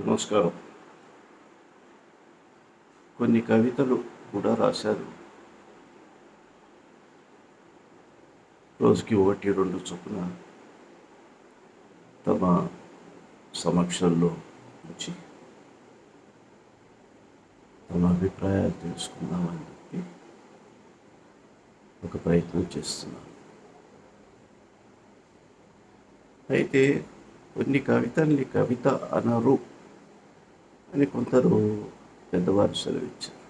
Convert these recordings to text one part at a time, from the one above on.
నమస్కారం. కొన్ని కవితలు కూడా రాశారు. రోజుకి ఒకటి రెండు చొప్పున తమ సమక్షంలో వచ్చి తమ అభిప్రాయాలు తెలుసుకుందామని చెప్పి ఒక ప్రయత్నం చేస్తున్నాను. అయితే కొన్ని కవితల్ని కవిత అనరు. అని కొందరు పెద్దవారు సెలవిచ్చారు.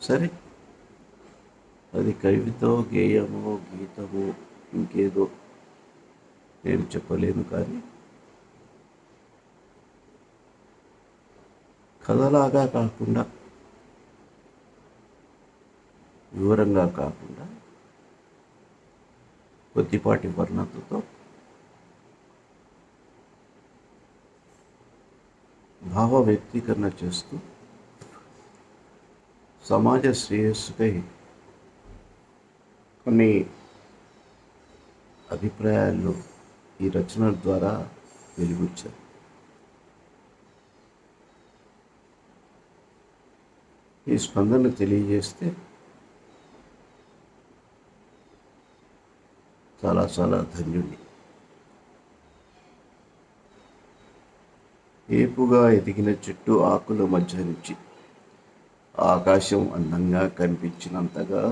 సరే అది కవితో గేయమో గీతమో ఇంకేదో నేను చెప్పలేను కానీ కథలాగా కాకుండా వివరంగా కాకుండా కొద్దిపాటి వర్ణతతో భావ వ్యక్తీకరణ చేస్తూ సమాజ శ్రేయస్సుకై కొన్ని అభిప్రాయాలు ఈ రచన ద్వారా వెలుగుచ్చారు ఈ స్పందన తెలియజేస్తే చాలా చాలా ధన్యుణ్ణి ఏపుగా ఎదిగిన చెట్టు ఆకుల మధ్య నుంచి ఆకాశం అందంగా కనిపించినంతగా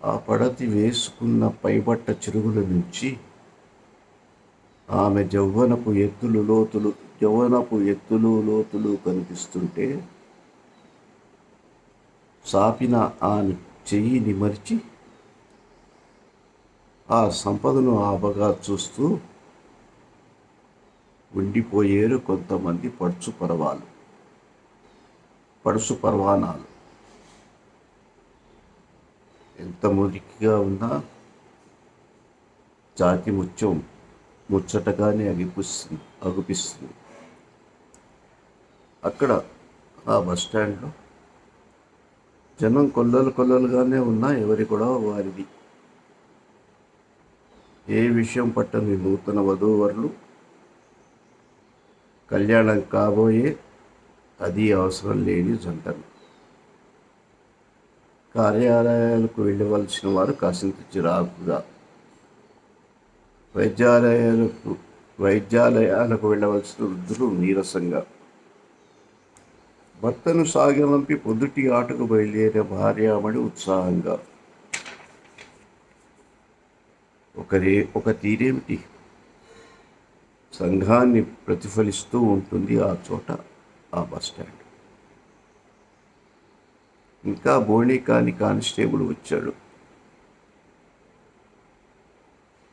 ఆ పడతి వేసుకున్న పైబట్ట చెరుగుల నుంచి ఆమె జవ్వనపు ఎత్తులు లోతులు జవ్వనపు ఎత్తులు లోతులు కనిపిస్తుంటే సాపిన ఆమె చెయ్యిని మరిచి ఆ సంపదను ఆబగా చూస్తూ ఉండిపోయేరు కొంతమంది పడుచు పర్వాలు పడుచు పర్వానాలు ఎంత మురికిగా ఉన్నా జాతి ముత్యం ముచ్చటగానే అగిపిస్తుంది అగుపిస్తుంది. అక్కడ ఆ బస్ స్టాండ్లో జనం కొల్లలు కొల్లలుగానే ఉన్నా ఎవరి కూడా వారిది. ఏ విషయం పట్టని నూతన వధూవరులు కళ్యాణం కాబోయే అది అవసరం లేని జంటలు. కార్యాలయాలకు వెళ్ళవలసిన వారు కాసింత చిరాకుగా. వైద్యాలయాలకు వైద్యాలయాలకు వెళ్ళవలసిన వృద్ధులు నీరసంగా. భర్తను సాగనంపి పొద్దుటి ఆటకు బయలుదేరే భార్యామణి ఉత్సాహంగా. ఒకరే ఒక తీరేమిటి? సంఘాన్ని ప్రతిఫలిస్తూ ఉంటుంది ఆ చోట ఆ బస్ స్టాండ్. ఇంకా బోణి కాని కానిస్టేబుల్ వచ్చాడు.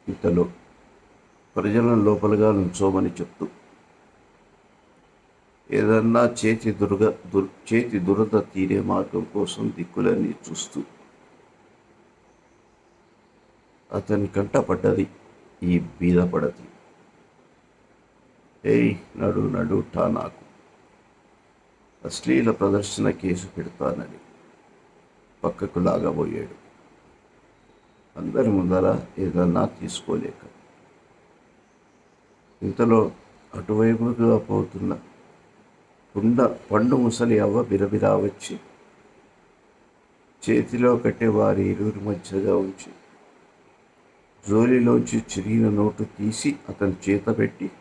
ఇంతలో ప్రజలను లోపలగా నుంచోమని చెప్తూ ఏదన్నా చేతి దుర్గ దుర్ చేతి దురద తీరే మార్గం కోసం దిక్కులన్నీ చూస్తూ అతని కంట పడ్డది ఈ బీద పడది. ఏయ్ నడు నడు టా నాకు. అశ్లీల ప్రదర్శన కేసు పెడతానని పక్కకు లాగబోయాడు. అందరి ముందర ఏదన్నా తీసుకోలేక. ఇంతలో అటువైపుగా పోతున్న పుండ పండు ముసలి అవ్వ బిరబిరా వచ్చి చేతిలో కట్టే వారి ఇరువురి మధ్యగా ఉంచి జోలిలోంచి చిరిగిన నోటు తీసి అతని చేత పెట్టి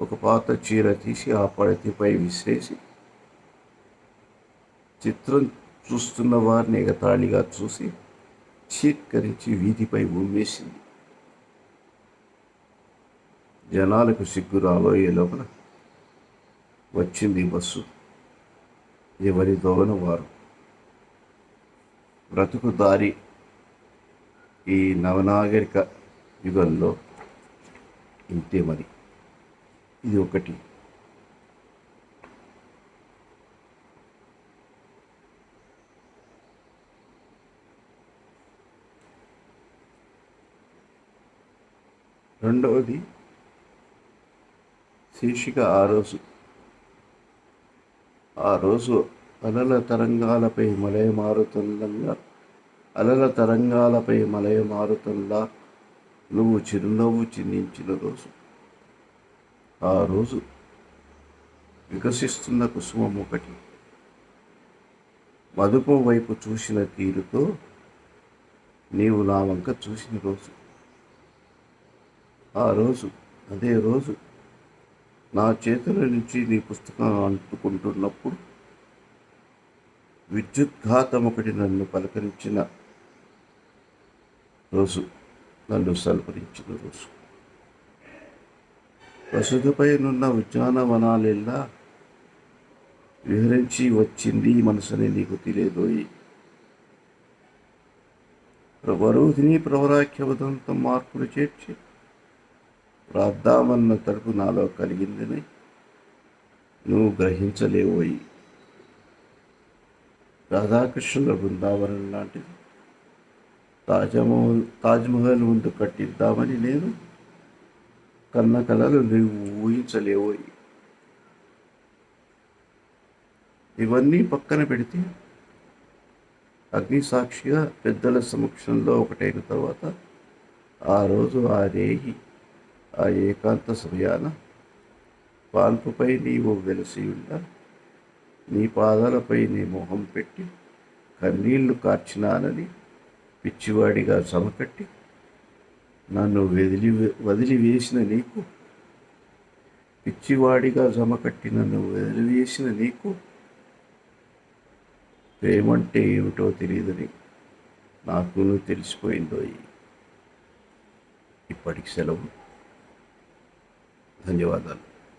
ఒక పాత చీర తీసి ఆ పడతిపై విసిరేసి చిత్రం చూస్తున్న వారిని ఎగతాళిగా చూసి చీత్కరించి వీధిపై ఉమ్మేసింది. జనాలకు సిగ్గు రాబోయే లోపల వచ్చింది బస్సు. ఎవరి దోవన వారు? బ్రతుకు దారి ఈ నవనాగరిక యుగంలో ఇంతే మరి. ఇది ఒకటి. రెండవది శీర్షిక ఆ రోజు. ఆ రోజు అలల తరంగాలపై మలయమారుతుండగా అలల తరంగాలపై మలయమారుతుందా నువ్వు చిరునవ్వు చిందించిన రోజు. ఆ రోజు వికసిస్తున్న కుసుమం ఒకటి. మదుపు వైపు చూసిన తీరుతో నీవు నా వంక చూసిన రోజు. ఆ రోజు అదే రోజు నా చేతుల నుంచి నీ పుస్తకం అంటుకుంటున్నప్పుడు విద్యుద్ఘాతం ఒకటి నన్ను పలకరించిన రోజు నన్ను సల్పరించిన రోజు. వసుధపై ఉద్యానవనాలెల్లా విహరించి వచ్చింది మనసుని నీకు తెలియదోయి ప్రవరోధిని ప్రవరాఖ్యవదంతో మార్పులు చేర్చి రాద్దామన్న తడుపు నాలో కలిగిందని నువ్వు గ్రహించలేవోయి. రాధాకృష్ణుల బృందావనం లాంటిది. తాజ్మహల్ తాజ్మహల్ ముందు కట్టిద్దామని నేను కన్న కళలు నీవు ఊహించలేవోయి. ఇవన్నీ పక్కన పెడితే అగ్ని సాక్షిగా పెద్దల సమక్షంలో ఒకటైన తర్వాత ఆ రోజు ఆ రేహి ఆ ఏకాంత సమయాన పాల్పుపై నీవు వెలసి ఉండ నీ పాదాలపై నీ మొహం పెట్టి కన్నీళ్ళు కార్చినానని పిచ్చివాడిగా సమకట్టి నన్ను వదిలి వదిలివేసిన నీకు? పిచ్చివాడిగా జమకట్టి నన్ను వదిలివేసిన నీకు? ప్రేమంటే ఏమిటో తెలియదని నాకు. తెలిసిపోయిందో ఇప్పటికి సెలవు. ధన్యవాదాలు.